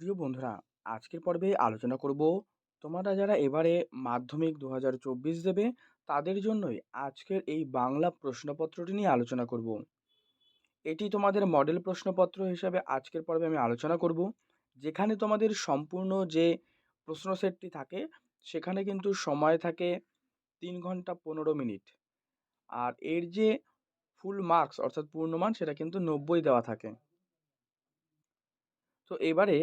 প্রিয় বন্ধুরা, আজকের পর্বে আলোচনা করব তোমরা যারা এবারে মাধ্যমিক দু হাজার চব্বিশ দেবে, তাদের জন্যই আজকের এই বাংলা প্রশ্নপত্রটি নিয়ে আলোচনা করব। এটি তোমাদের মডেল প্রশ্নপত্র হিসাবে আজকের পর্বে আমি আলোচনা করব, যেখানে তোমাদের সম্পূর্ণ যে প্রশ্ন সেটটি থাকে, সেখানে কিন্তু সময় থাকে তিন ঘণ্টা পনেরো মিনিট। আর এর যে ফুল মার্কস, অর্থাৎ পূর্ণমান, সেটা কিন্তু নব্বই দেওয়া থাকে। তো এবারে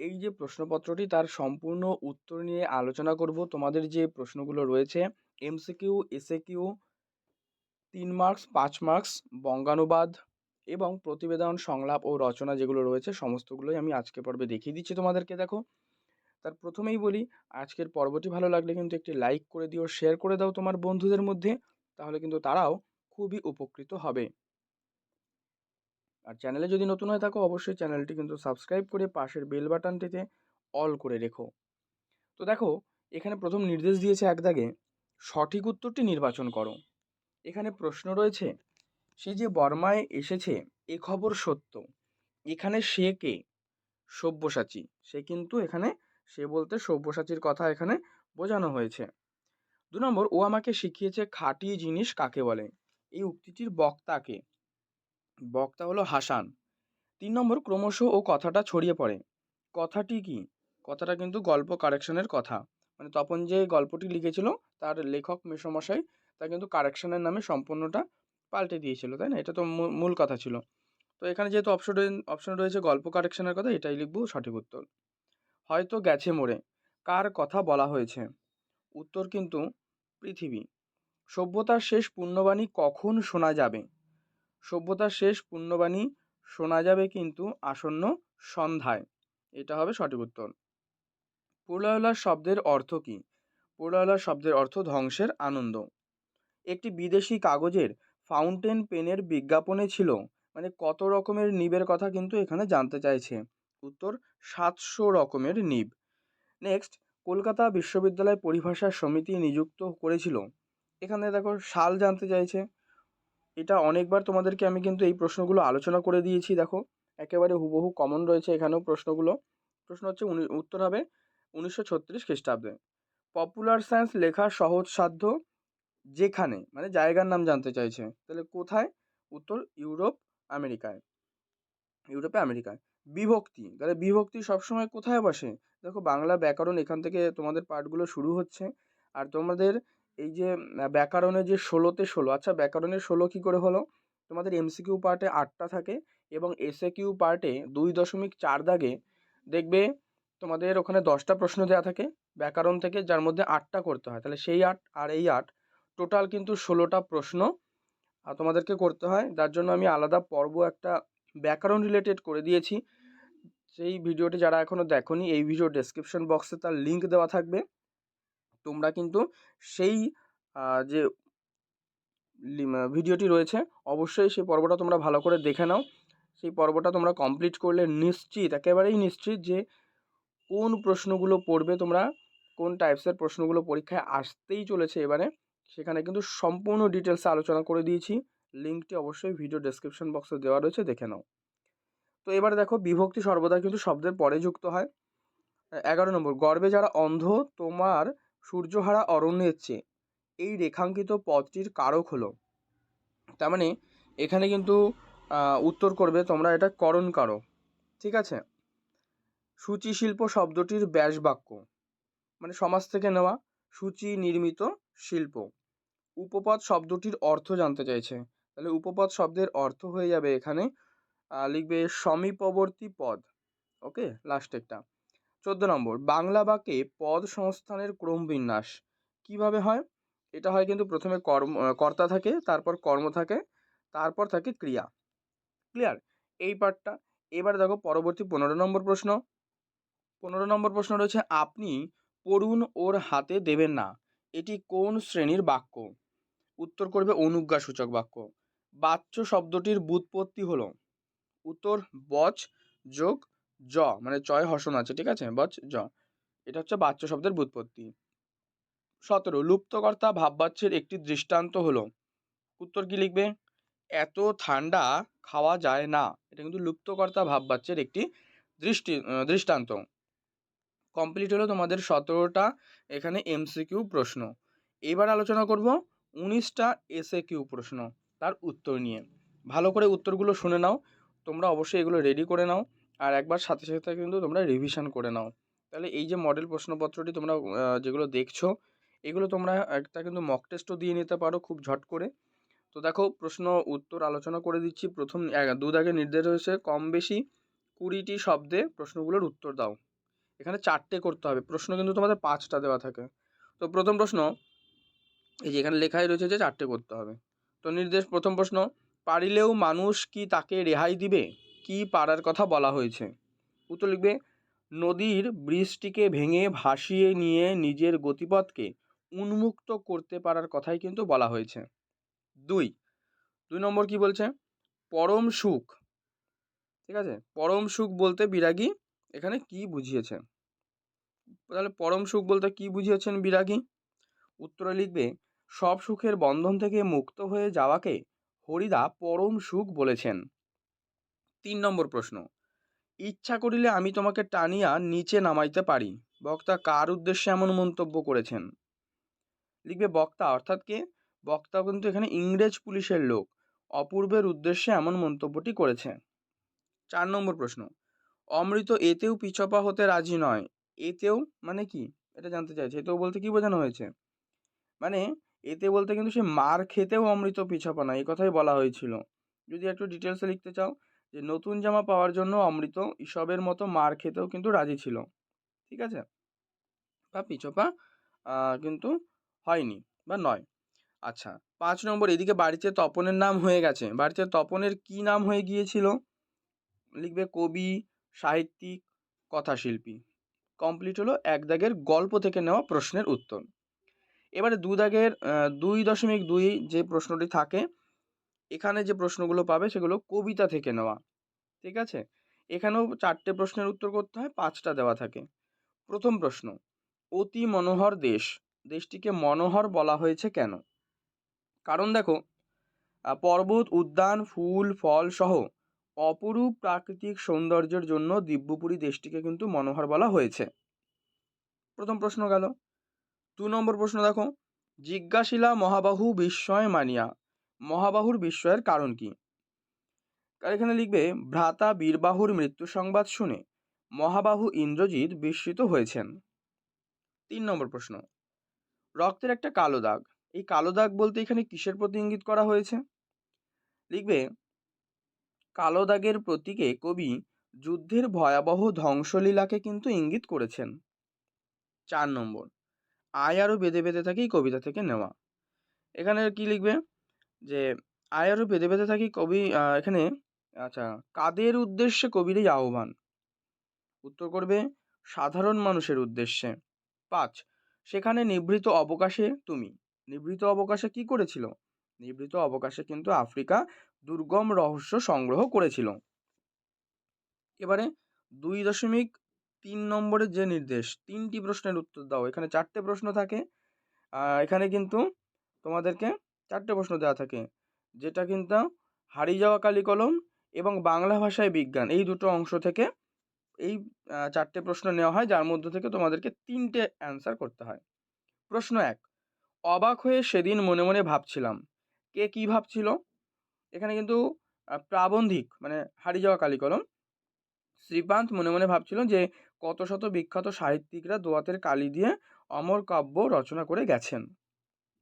এই যে প্রশ্নপত্রটি তার সম্পূর্ণ উত্তর নিয়ে আলোচনা করব, তোমাদের যে প্রশ্নগুলো রয়েছে এমসিকিউ এসএকিউ তিন মার্কস পাঁচ মার্কস বঙ্গানুবাদ এবং প্রতিবেদন, সংলাপ ও রচনা যেগুলো রয়েছে, সমস্তগুলোই আমি আজকে পর্বে দেখিয়ে দিচ্ছি তোমাদেরকে, দেখো। তার প্রথমেই বলি, আজকের পর্বটি ভালো লাগলে কিন্তু একটি লাইক করে দিও শেয়ার করে দাও তোমার বন্ধুদের মধ্যে, তাহলে কিন্তু তারাও খুবই উপকৃত হবে। আর চ্যানেলে যদি নতুন হয়ে থাকো, অবশ্যই চ্যানেলটি কিন্তু সাবস্ক্রাইব করে পাশের বেল বাটনটিতে অল করে রেখো। তো দেখো, এখানে প্রথম নির্দেশ দিয়েছে এক দাগে, সঠিক উত্তরটি নির্বাচন করো। এখানে প্রশ্ন রয়েছে, সে যে বর্মায় এসেছে, এ খবর সত্য। এখানে সে কে? সব্যসাচী। সে কিন্তু এখানে, সে বলতে সব্যসাচীর কথা এখানে বোঝানো হয়েছে। দু নম্বর, ও আমাকে শিখিয়েছে খাঁটি জিনিস কাকে বলে? এই উক্তিটির বক্তাকে বক্তা হলো হাসান। তিন নম্বর, ক্রমশ ও কথাটা ছড়িয়ে পড়ে। কথাটি কি? কথাটা কিন্তু গল্প কারেকশনের কথা। মানে তপন যে গল্পটি লিখেছিল, তার লেখক মেসমশাই, তা কিন্তু কারেকশনের নামে সম্পূর্ণটা পাল্টে দিয়েছিল, তাই না? এটা তো মূল কথা ছিল। তো এখানে যেহেতু অপশন অপশন রয়েছে গল্প কারেকশনের কথা, এটাই লিখব সঠিক উত্তর। হয়তো গেছে মোড়ে। কার কথা বলা হয়েছে? উত্তর কিন্তু পৃথিবী। সভ্যতার শেষ পুণ্যবাণী কখন শোনা যাবে? সভ্যতার শেষ পুণ্যবাণী শোনা যাবে কিন্তু আসন্ন সন্ধ্যায়। এটা হবে সঠিক উত্তর। পুরলায়লা শব্দের অর্থ কী? পুরলায়লা শব্দের অর্থ ধ্বংসের আনন্দ। একটি বিদেশি কাগজের ফাউন্টেন পেনের বিজ্ঞাপনে ছিল মানে কত রকমের নিবের কথা কিন্তু এখানে জানতে চাইছে। উত্তর, সাতশো রকমের নিব। নেক্সট, কলকাতা বিশ্ববিদ্যালয় পরিভাষা সমিতি নিযুক্ত করেছিল। এখানে দেখো সাল জানতে চাইছে। এটা অনেকবার তোমাদেরকে আমি কিন্তু এই প্রশ্নগুলো আলোচনা করে দিয়েছি, দেখো। একেবারে হুবহু কমন রয়েছে এখানেও প্রশ্নগুলো। প্রশ্ন হচ্ছে উত্তর হবে উনিশশো ছত্রিশ খ্রিস্টাব্দে। পপুলার সায়েন্স লেখা সহজসাধ্য যেখানে মানে জায়গার নাম জানতে চাইছে। তাহলে কোথায়? উত্তর ইউরোপ, আমেরিকায়। ইউরোপে, আমেরিকায়। বিভক্তি, তাহলে বিভক্তি সবসময় কোথায় বসে? দেখো বাংলা ব্যাকরণ এখান থেকে তোমাদের পাঠগুলো শুরু হচ্ছে। আর তোমাদের এই যে ব্যাকরণের যে ষোলোতে ষোলো আচ্ছা ব্যাকরণের ষোলো কী করে হলো? তোমাদের এমসিকিউ পার্টে আটটা থাকে এবং এসএ কিউ পার্টে দুই দশমিক চার দাগে দেখবে তোমাদের ওখানে দশটা প্রশ্ন দেওয়া থাকে। ব্যাকরণ থেকে যার মধ্যে আটটা করতে হয়। তাহলে সেই আট আর এই আট টোটাল কিন্তু ষোলোটা প্রশ্ন তোমাদেরকে করতে হয়। যার জন্য আমি আলাদা পর্ব একটা ব্যাকরণ রিলেটেড করে দিয়েছি। সেই ভিডিওটি যারা এখনও দেখোনি, এই ভিডিও ডেসক্রিপশন বক্সে তার লিঙ্ক দেওয়া থাকবে। তোমরা কিন্তু সেই যে ভিডিওটি রয়েছে, অবশ্যই সেই পর্বটা তোমরা ভালো করে দেখে নাও। সেই পর্বটা তোমরা কমপ্লিট করলে নিশ্চিত, একেবারেই নিশ্চিত যে কোন প্রশ্নগুলো পড়বে তোমরা, কোন টাইপসের প্রশ্নগুলো পরীক্ষায় আসতেই চলেছে এবারে। সেখানে কিন্তু সম্পূর্ণ ডিটেলসে আলোচনা করে দিয়েছি। লিঙ্কটি অবশ্যই ভিডিও ডেসক্রিপশন বক্সে দেওয়া রয়েছে, দেখে নাও। তো এবারে দেখো, বিভক্তি সর্বদা কিন্তু শব্দের পরে যুক্ত হয়। এগারো নম্বর, গর্বে যারা অন্ধ, তোমার সূর্যহারা অরণ্যের চেয়ে এই রেখাঙ্কিত পদটির কারক হলো। তার মানে এখানে কিন্তু উত্তর করবে তোমরা এটা করণ কারক, ঠিক আছে? সূচি শিল্প শব্দটির ব্যাস বাক্য মানে সমাজ থেকে নেওয়া সূচি নির্মিত শিল্প। উপপদ শব্দটির অর্থ জানতে চাইছে। তাহলে উপপদ শব্দের অর্থ হয়ে যাবে এখানে লিখবে সমীপবর্তী পদ, ওকে? লাস্ট একটা। চোদ্দ নম্বর, বাংলা বাক্যে পদ সংস্থানের ক্রমবিন্যাস কীভাবে হয়? এটা হয় কিন্তু প্রথমে কর্ম কর্তা থাকে, তারপর কর্ম থাকে, তারপর থাকে ক্রিয়া। ক্লিয়ার? এই পার্টটা এবার দেখো পরবর্তী পনেরো নম্বর প্রশ্ন। পনেরো নম্বর প্রশ্ন রয়েছে, আপনি পড়ুন ওর হাতে দেবেন না, এটি কোন শ্রেণির বাক্য? উত্তর করবে অনুজ্ঞাসূচক বাক্য। বাচ্য শব্দটির বুৎপত্তি হলো, উত্তর বচ যোগ জ মানে চয় হসন আছে, ঠিক আছে? বচ জ। এটা হচ্ছে বাচ্য শব্দের বুৎপত্তি সতেরো, লুপ্তকর্তা ভাববাচ্যের একটি দৃষ্টান্ত হলো। উত্তর কি লিখবে? এত ঠান্ডা খাওয়া যায় না। এটা কিন্তু লুপ্তকর্তা ভাববাচ্যের একটি দৃষ্টি দৃষ্টান্ত। কমপ্লিট হলো তোমাদের সতেরোটা, এখানে এমসিকিউ প্রশ্ন। এবার আলোচনা করব উনিশটা এসএ কিউ প্রশ্ন, তার উত্তর নিয়ে। ভালো করে উত্তরগুলো শুনে নাও, তোমরা অবশ্যই এগুলো রেডি করে নাও। আর একবার সাথে সাথে কিন্তু তোমরা রিভিশন করে নাও। তাহলে এই যে মডেল প্রশ্নপত্রটি তোমরা যেগুলো দেখছ, এগুলো তোমরা একটা কিন্তু মক টেস্টও দিয়ে নিতে পারো খুব ঝট করে। তো দেখো, প্রশ্ন উত্তর আলোচনা করে দিচ্ছি। প্রথম দু দাগে নির্দেশ হয়েছে কম বেশি কুড়িটি শব্দে প্রশ্নগুলোর উত্তর দাও। এখানে চারটে করতে হবে, প্রশ্ন কিন্তু তোমাদের পাঁচটা দেওয়া থাকে। তো প্রথম প্রশ্ন, এই যে এখানে লেখাই রয়েছে যে চারটে করতে হবে। তো নির্দেশ, প্রথম প্রশ্ন, পারিলেও মানুষ কি তাকে রেহাই দিবে? কি পারার কথা বলা হয়েছে? উত্তর লিখবে, নদীর ব্রিজটিকে ভেঙে ভাসিয়ে নিয়ে নিজের গতিপথকে উন্মুক্ত করতে পারার কথাই কিন্তু বলা হয়েছে। দুই। দুই নম্বর কি বলছে? পরম সুখ। ঠিক আছে? পরম সুখ বলতে বিরাগী, এখানে কি বুঝিয়েছে? তাহলে পরম সুখ বলতে কি বুঝিয়েছেন বিরাগী? উত্তরে লিখবে, সব সুখের বন্ধন থেকে মুক্ত হয়ে যাওয়াকে হরিদা পরম সুখ বলেছেন। তিন নম্বর প্রশ্ন। ইচ্ছা করিলে আমি তোমাকে টানিয়া নিচে নামাইতে পারি। বক্তা কার উদ্দেশ্যে এমন মন্তব্য করেছেন? লিখবে বক্তা, অর্থাৎ কে? বক্তা কিন্তু এখানে ইংরেজ পুলিশের লোক। অপূর্বের উদ্দেশ্যে এমন মন্তব্যটি করেছে। চার নম্বর প্রশ্ন। অমৃত এতেও পিছপা হতে রাজি নয়। এতেও মানে কি? এটা জানতে চাইছে। এতেও বলতে কি বোঝানো হয়েছে? মানে এতে বলতে কিন্তু সে মার খেতেও অমৃত পিছপা নয়, এই কথাই বলা হয়েছিল। যদি একটু ডিটেলসে লিখতে চাও যে নতুন জামা পাওয়ার জন্য অমৃত ইসবের মতো মার খেতেও কিন্তু রাজি ছিল। ঠিক আছে? বা পিছপা কিন্তু হয়নি বা নয়। আচ্ছা পাঁচ নম্বর, এদিকে বাড়িতে তপনের নাম হয়ে গেছে। বাড়িতে তপনের কি নাম হয়ে গিয়েছিল? লিখবে কবি, সাহিত্যিক, কথাশিল্পী। কমপ্লিট হলো এক দাগের গল্প থেকে নেওয়া প্রশ্নের উত্তর। এবারে দু দাগের দুই দশমিক দুই যে প্রশ্নটি থাকে এখানে যে প্রশ্নগুলো পাবে সেগুলো কবিতা থেকে নেওয়া, ঠিক আছে? এখানেও চারটে প্রশ্নের উত্তর করতে হয়, পাঁচটা দেওয়া থাকে। প্রথম প্রশ্ন, অতি মনোহর দেশ, দেশটিকে মনোহর বলা হয়েছে কেন? কারণ দেখো পর্বত, উদ্যান, ফুল, ফল সহ অপরূপ প্রাকৃতিক সৌন্দর্যের জন্য দিব্যপুরী দেশটিকে কিন্তু মনোহর বলা হয়েছে। প্রথম প্রশ্ন গেল। দু নম্বর প্রশ্ন দেখো, জিজ্ঞাসিলা মহাবাহু বিস্ময় মানিয়া মহাবাহুর বিস্ময়ের কারণ কি? এখানে লিখবে, ভ্রাতা বীরবাহুর মৃত্যু সংবাদ শুনে মহাবাহু ইন্দ্রজিৎ বিস্মিত হয়েছেন। তিন নম্বর প্রশ্ন, রক্তের একটা কালো দাগ, এই কালো দাগ বলতে এখানে কিসের প্রতি ইঙ্গিত করা হয়েছে? লিখবে, কালো দাগের প্রতীকে কবি যুদ্ধের ভয়াবহ ধ্বংসলীলাকে কিন্তু ইঙ্গিত করেছেন। চার নম্বর, আয় আরও বেঁধে বেঁধে থাকি কবিতা থেকে নেওয়া। এখানে কি লিখবে? যে, আয় আরও বেঁধে বেঁধে থাকি কবি এখানে আচ্ছা কাদের উদ্দেশ্যে কবির এই আহ্বান? উত্তর করবে, সাধারণ মানুষের উদ্দেশ্যে। পাঁচ, সেখানে নিভৃত অবকাশে তুমি। নিভৃত অবকাশে কি করেছিল? নিভৃত অবকাশে কিন্তু আফ্রিকা দুর্গম রহস্য সংগ্রহ করেছিল। এবারে দুই দশমিক তিন নম্বরের যে নির্দেশ, তিনটি প্রশ্নের উত্তর দাও। এখানে চারটে প্রশ্ন থাকে। এখানে কিন্তু তোমাদেরকে চারটে প্রশ্ন দেওয়া থাকে। যেটা কিন্তু হারিয়ে যাওয়া কালি কলম এবং বাংলা ভাষায় বিজ্ঞান, এই দুটো অংশ থেকে এই চারটে প্রশ্ন নেওয়া হয়, যার মধ্যে থেকে তোমাদেরকে তিনটে অ্যান্সার করতে হয়। প্রশ্ন এক, অবাক হয়ে সেদিন মনে মনে ভাবছিলাম, কে কী ভাবছিল? এখানে কিন্তু প্রাবন্ধিক মানে হারিয়ে যাওয়া কালি কলম শ্রীপান্ত মনে মনে ভাবছিল যে কত শত বিখ্যাত সাহিত্যিকরা দোয়াতের কালি দিয়ে অমর কাব্য রচনা করে গেছেন।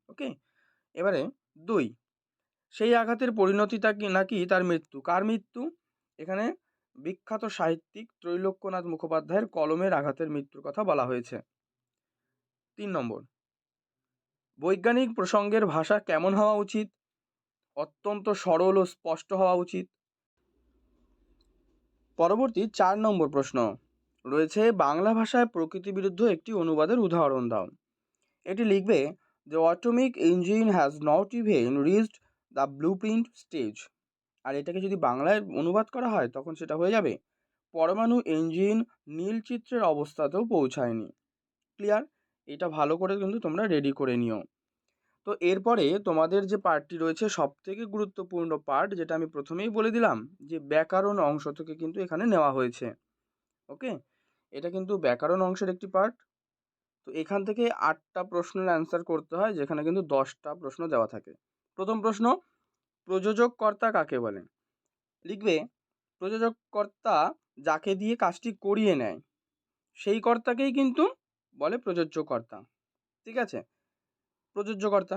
ওকে? এবারে দুই, সেই আঘাতের পরিণতি কি, নাকি তার মৃত্যু? কার মৃত্যু? এখানে বিখ্যাত সাহিত্যিক ত্রৈলোক্যনাথ মুখোপাধ্যায়ের কলমের আঘাতের মৃত্যুর কথা বলা হয়েছে। তিন নম্বর, বৈজ্ঞানিক প্রসঙ্গের ভাষা কেমন হওয়া উচিত? অত্যন্ত সরল ও স্পষ্ট হওয়া উচিত। পরবর্তী চার নম্বর প্রশ্ন, রয়েছে বাংলা ভাষায় প্রকৃতি বিরুদ্ধ একটি অনুবাদের উদাহরণ দাও। এটি লিখবে the atomic engine has not even reached the blueprint stage আর এটাকে যদি বাংলায় অনুবাদ করা হয়, তখন সেটা হয়ে যাবে। পরমাণু ইঞ্জিন নীল চিত্রের অবস্থাতেও পৌঁছায়নি। ক্লিয়ার এটা ভালো করে কিন্তু তোমরা রেডি করে নিও। তো এরপরে তোমাদের যে পার্টটি রয়েছে সব থেকে গুরুত্বপূর্ণ পার্ট যেটা আমি প্রথমেই বলে দিলাম, যে ব্যাকরণ অংশ থেকে কিন্তু এখানে নেওয়া হয়েছে। ওকে এটা কিন্তু ব্যাকরণ অংশের একটি পার্ট তো এখান থেকে আটটা প্রশ্নের অ্যান্সার করতে হয়, যেখানে কিন্তু দশটা প্রশ্ন দেওয়া থাকে। প্রথম প্রশ্ন প্রযোজক কর্তা কাকে বলে? লিখবে প্রযোজক কর্তা যাকে দিয়ে কাজটি করিয়ে নেয়, সেই কর্তাকেই কিন্তু বলে প্রযোজ্য কর্তা ঠিক আছে? প্রযোজ্য কর্তা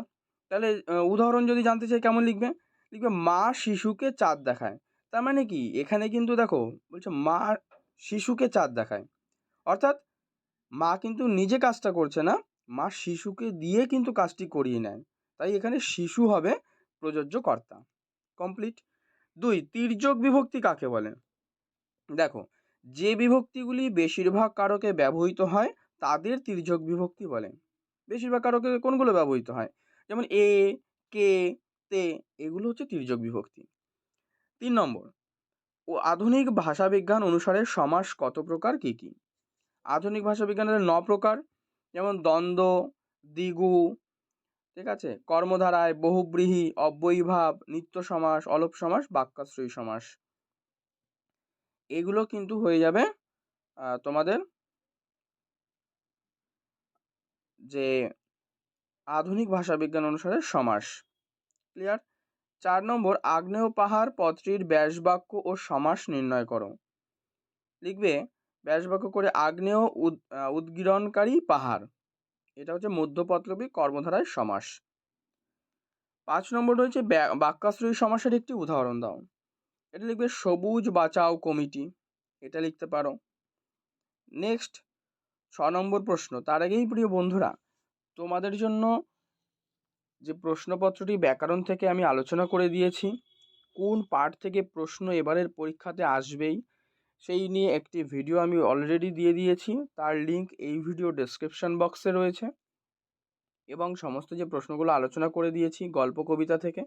তাহলে উদাহরণ যদি জানতে চাই, কেমন লিখবে? লিখবে, মা শিশুকে চাঁদ দেখায়। তার মানে কি? এখানে কিন্তু দেখো, বলছে মা শিশুকে চাঁদ দেখায়। অর্থাৎ মা কিন্তু নিজে কাজটা করছে না। মা শিশুকে দিয়ে কিন্তু কাজটি করিয়ে নেয় তাই এখানে শিশু হবে প্রযোজ্য কর্তা। কমপ্লিট। দুই, তির্যক বিভক্তি কাকে বলে? দেখো, যে বিভক্তিগুলি বেশিরভাগ কারকে ব্যবহৃত হয়, তাদের তির্যক বিভক্তি বলে। বেশিরভাগ কারকে কোনগুলো ব্যবহৃত হয়? যেমন এ, কে, তে, এগুলো হচ্ছে তির্যক বিভক্তি। তিন নম্বর, ও আধুনিক ভাষাবিজ্ঞান অনুসারে সমাস কত প্রকার, কী কী? আধুনিক ভাষাবিজ্ঞানের ন প্রকার, যেমন দ্বন্দ্ব, দ্বিগু, ঠিক আছে? কর্মধারায় বহুব্রীহি, অব্যয়ীভাব, নিত্য সমাস, অলপ সমাস, বাক্যাশ্রয়ী সমাস। এগুলো কিন্তু হয়ে যাবে তোমাদের যে আধুনিক ভাষাবিজ্ঞান অনুসারে সমাস। ক্লিয়ার? চার নম্বর, আগ্নেয় পাহাড় পত্রীর ব্যাসবাক্য ও সমাস নির্ণয় করো। লিখবে ব্যাসবাক্য করে আগ্নেয় উদ্গীরণকারী পাহাড়। এটা হচ্ছে মধ্যপত্রবী কর্মধারায় সমাস। পাঁচ নম্বর রয়েছে বাক্যাশ্রয়ী সমাসের একটি উদাহরণ দাও। এটা লিখবে সবুজ বাঁচাও কমিটি। এটা লিখতে পারো। নেক্সট, ছ নম্বর প্রশ্ন। তার আগেই প্রিয় বন্ধুরা, তোমাদের জন্য যে প্রশ্নপত্রটি ব্যাকরণ থেকে আমি আলোচনা করে দিয়েছি, কোন পার্ট থেকে প্রশ্ন এবারের পরীক্ষাতে আসবেই সেই নিয়ে একটি ভিডিও আমি অলরেডি দিয়ে দিয়েছি। তার লিঙ্ক এই ভিডিও ডেসক্রিপশন বক্সে রয়েছে। এবং সমস্ত যে প্রশ্নগুলো আলোচনা করে দিয়েছি গল্প, কবিতা থেকে,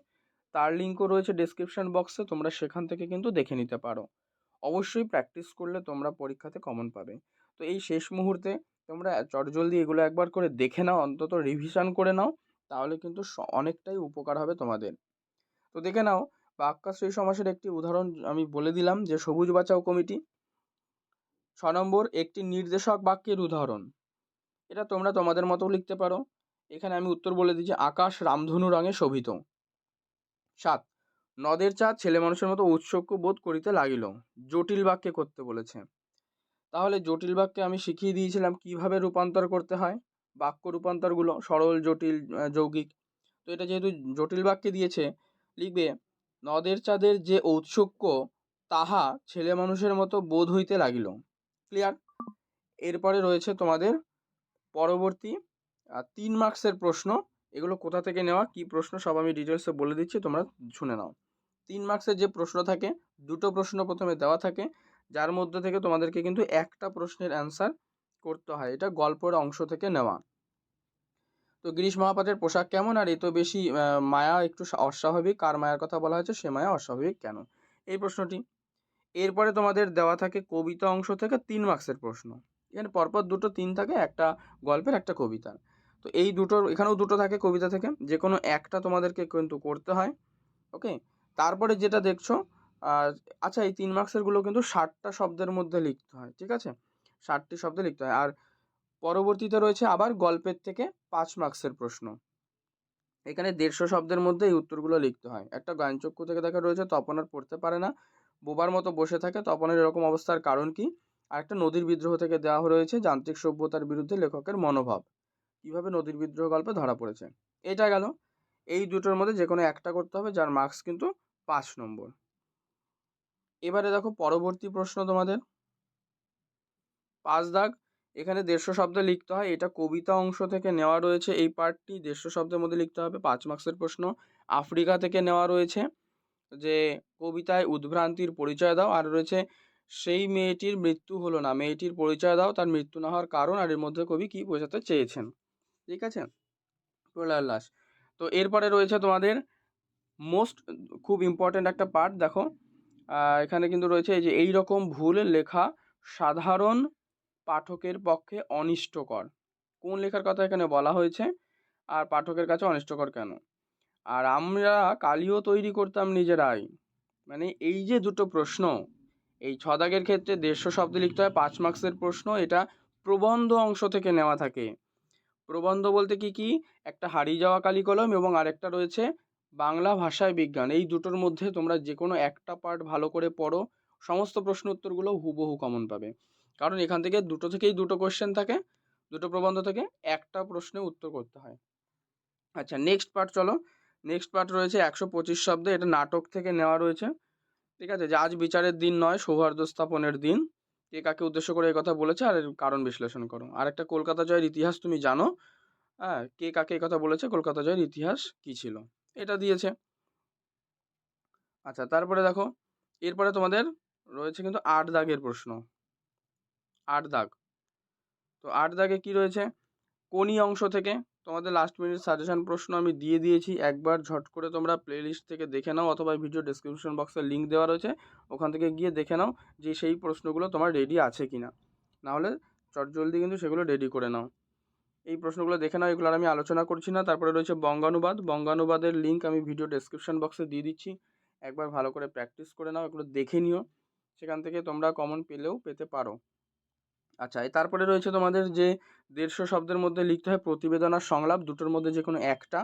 তার লিঙ্কও রয়েছে ডেসক্রিপশন বক্সে তোমরা সেখান থেকে কিন্তু দেখে নিতে পারো। অবশ্যই প্র্যাকটিস করলে তোমরা পরীক্ষাতে কমন পাবে। তো এই শেষ মুহূর্তে তোমরা চটজলদি এগুলো একবার করে দেখে নাও, অন্তত রিভিশন করে নাও। তাহলে কিন্তু অনেকটাই উপকার হবে তোমাদের। তো দেখে নাও বাক্যাশ্রী সমাসের একটি উদাহরণ আমি বলে দিলাম যে সবুজ বাঁচাও কমিটি। ছ নম্বর, একটি নির্দেশক বাক্যের উদাহরণ। এটা তোমরা তোমাদের মতো লিখতে পারো। এখানে আমি উত্তর বলে দিচ্ছি আকাশ রামধনু রঙে শোভিত। সাত, নদের চাঁদ ছেলে মানুষের মতো উৎসক্য বোধ করিতে লাগিল। জটিল বাক্যে করতে বলেছে। তাহলে জটিল বাক্যে আমি শিখিয়ে দিয়েছিলাম কীভাবে রূপান্তর করতে হয়। বাক্য রূপান্তরগুলো সরল, জটিল যৌগিক। তো এটা যেহেতু জটিল বাক্যে দিয়েছে, লিখবে নদের চাঁদের যে ঔৎসুক্য, তাহা ছেলে মানুষের মতো বোধ হইতে লাগিল। ক্লিয়ার এরপরে রয়েছে তোমাদের পরবর্তী তিন মার্কসের প্রশ্ন। এগুলো কোথা থেকে নেওয়া, কি প্রশ্ন, সব আমি ডিটেলসে বলে দিচ্ছি, তোমরা শুনে নাও। তিন মার্কসের যে প্রশ্ন থাকে, দুটো প্রশ্ন প্রথমে দেওয়া থাকে, যার মধ্যে থেকে তোমাদেরকে কিন্তু একটা প্রশ্নের অ্যান্সার করতে হয়। এটা গল্পের অংশ থেকে নেওয়া। তো গিরিশ মহাপাত্রের পোশাক কেমন? আর এ তো বেশি মায়া একটু অস্বাভাবিক। কার মায়ার কথা বলা হয়েছে, সে মায়া অস্বাভাবিক কেন? এই প্রশ্নটি। এরপরে তোমাদের দেওয়া থাকে কবিতা অংশ থেকে তিন মার্কসের প্রশ্ন। এখানে পরপর দুটো তিন থাকে, একটা গল্পের, একটা কবিতার। তো এই দুটোর, এখানেও দুটো থাকে কবিতা থেকে। যে কোনো একটা তোমাদেরকে কিন্তু করতে হয় ওকে তারপরে যেটা দেখছ আচ্ছা এই তিন মার্কসেরগুলো কিন্তু ষাটটা শব্দের মধ্যে লিখতে হয়, ঠিক আছে? ষাটটি শব্দে লিখতে হয়। আর পরবর্তীতে রয়েছে আবার গল্পের থেকে পাঁচ মার্কসের প্রশ্ন। এখানে দেড়শো শব্দের মধ্যে এই উত্তরগুলো লিখতে হয়। একটা গায়নচক্ষু থেকে দেখা রয়েছে, তপন আর পড়তে পারে না। বোবার মতো বসে থাকে, তপনের এরকম অবস্থার কারণ কি? আর একটা নদীর বিদ্রোহ থেকে দেওয়া রয়েছে যান্ত্রিক সভ্যতার বিরুদ্ধে লেখকের মনোভাব। কীভাবে নদীর বিদ্রোহ গল্পে ধরা পড়েছে? এটা গেল। এই দুটোর মধ্যে যে কোনো একটা করতে হবে, যার মার্কস কিন্তু পাঁচ নম্বর। এবারে দেখো পরবর্তী প্রশ্ন তোমাদের। পাঁচ দাগ এখানে দেড়শো শব্দ লিখতে হয়। এটা কবিতা অংশ থেকে নেওয়া রয়েছে। এই পার্টটি দেড়শো শব্দের মধ্যে লিখতে হবে। পাঁচ মার্কসের প্রশ্ন। আফ্রিকা থেকে নেওয়া রয়েছে। যে কবিতায় উদ্ভ্রান্তির পরিচয় দাও। আর রয়েছে, সেই মেয়েটির মৃত্যু হলো না। মেয়েটির পরিচয় দাও। তার মৃত্যু না হওয়ার কারণ আর এর মধ্যে কবি কী বোঝাতে চেয়েছেন? ঠিক আছে? প্রলয় লাশ। তো এরপরে রয়েছে তোমাদের মোস্ট খুব ইম্পর্ট্যান্ট একটা পার্ট দেখো এখানে কিন্তু রয়েছে এই যে এই রকম ভুল লেখা সাধারণ পাঠকের পক্ষে অনিষ্টকর। কোন লেখার কথা এখানে বলা হয়েছে? আর পাঠকের কাছে অনিষ্টকর কেন? আর আমরা কালিও তৈরি করতাম নিজেরাই মানে এই যে দুটো প্রশ্ন, এই ছ দাগের ক্ষেত্রে দেড়শো শব্দে লিখতে হয়, পাঁচ মার্কসের প্রশ্ন, এটা প্রবন্ধ অংশ থেকে নেওয়া থাকে। প্রবন্ধ বলতে কি কি? একটা হারিয়ে যাওয়া কালি কলম এবং আরেকটা রয়েছে বাংলা ভাষায় বিজ্ঞান। এই দুটোর মধ্যে তোমরা যে কোনো একটা পার্ট ভালো করে পড়ো, সমস্ত প্রশ্ন উত্তরগুলো হুবহু কমন পাবে। কারণ এখান থেকে দুটো থেকেই দুটো কোশ্চেন থাকে, দুটো প্রবন্ধ থেকে, একটা প্রশ্নে উত্তর করতে হয়। আচ্ছা নেক্সট পার্ট চলো। নেক্সট পার্ট রয়েছে একশো পঁচিশ শব্দে, এটা নাটক থেকে নেওয়া রয়েছে। ঠিক আছে? যে আজ বিচারের দিন নয়, সৌহার্দ্য স্থাপনের দিন। কে কাকে উদ্দেশ্য করে কথা বলেছে আর কারণ বিশ্লেষণ করো। আর একটা কলকাতা জয়ের ইতিহাস তুমি জানো। হ্যাঁ কে কাকে এই কথা বলেছে, কলকাতা জয়ের ইতিহাস কী ছিল? এটা দিয়েছে। আচ্ছা তারপরে দেখো, এরপরে তোমাদের রয়েছে কিন্তু আট দাগের প্রশ্ন। আট দাগ। তো আট দাগে কি রয়েছে? কোনি অংশ থেকে? তোমাদের লাস্ট মিনিট সাজেশন প্রশ্ন আমি দিয়ে দিয়েছি। একবার ঝট করে তোমরা প্লেলিস্ট থেকে দেখে নাও অথবা ভিডিও ডিসক্রিপশন বক্সে লিঙ্ক দেওয়া রয়েছে। ওখান থেকে গিয়ে দেখে নাও যে সেই প্রশ্নগুলো তোমার রেডি আছে কি না নাহলে চটজলদি কিন্তু সেগুলো রেডি করে নাও। এই প্রশ্নগুলো দেখে নাও, এগুলো আমি আলোচনা করছি না। তারপরে রয়েছে বঙ্গানুবাদ। বঙ্গানুবাদের লিঙ্ক আমি ভিডিও ডেসক্রিপশন বক্সে দিয়ে দিচ্ছি। একবার ভালো করে প্র্যাকটিস করে নাও এগুলো দেখে নিও। সেখান থেকে তোমরা কমন পেলেও পেতে পারো। আচ্ছা এই তারপরে রয়েছে তোমাদের যে দেড়শো শব্দের মধ্যে লিখতে হয় প্রতিবেদন আর সংলাপ, দুটোর মধ্যে যে কোনো একটা।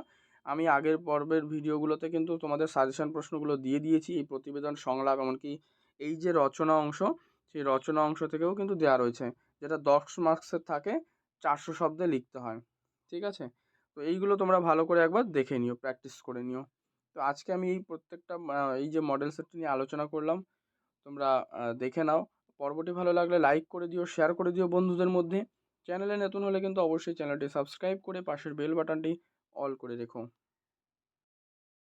আমি আগের পর্বের ভিডিওগুলোতে কিন্তু তোমাদের সাজেশন প্রশ্নগুলো দিয়ে দিয়েছি, এই প্রতিবেদন, সংলাপ, এমনকি এই যে রচনা অংশ, সেই রচনা অংশ থেকেও কিন্তু দেওয়া রয়েছে, যেটা দশ মার্কসের থাকে, চারশো শব্দে লিখতে হয়, ঠিক আছে? তো এইগুলো তোমরা ভালো করে একবার দেখে নিও প্র্যাকটিস করে নিও। তো আজকে আমি এই প্রত্যেকটা এই যে মডেল সেটটা নিয়ে আলোচনা করলাম, তোমরা দেখে নাও। পর্বটি ভালো লাগলে লাইক করে দিও শেয়ার করে দিও বন্ধুদের মধ্যে। চ্যানেলে নতুন হলে কিন্তু অবশ্যই চ্যানেলটি সাবস্ক্রাইব করে পাশের বেল বাটনটি অল করে রেখো।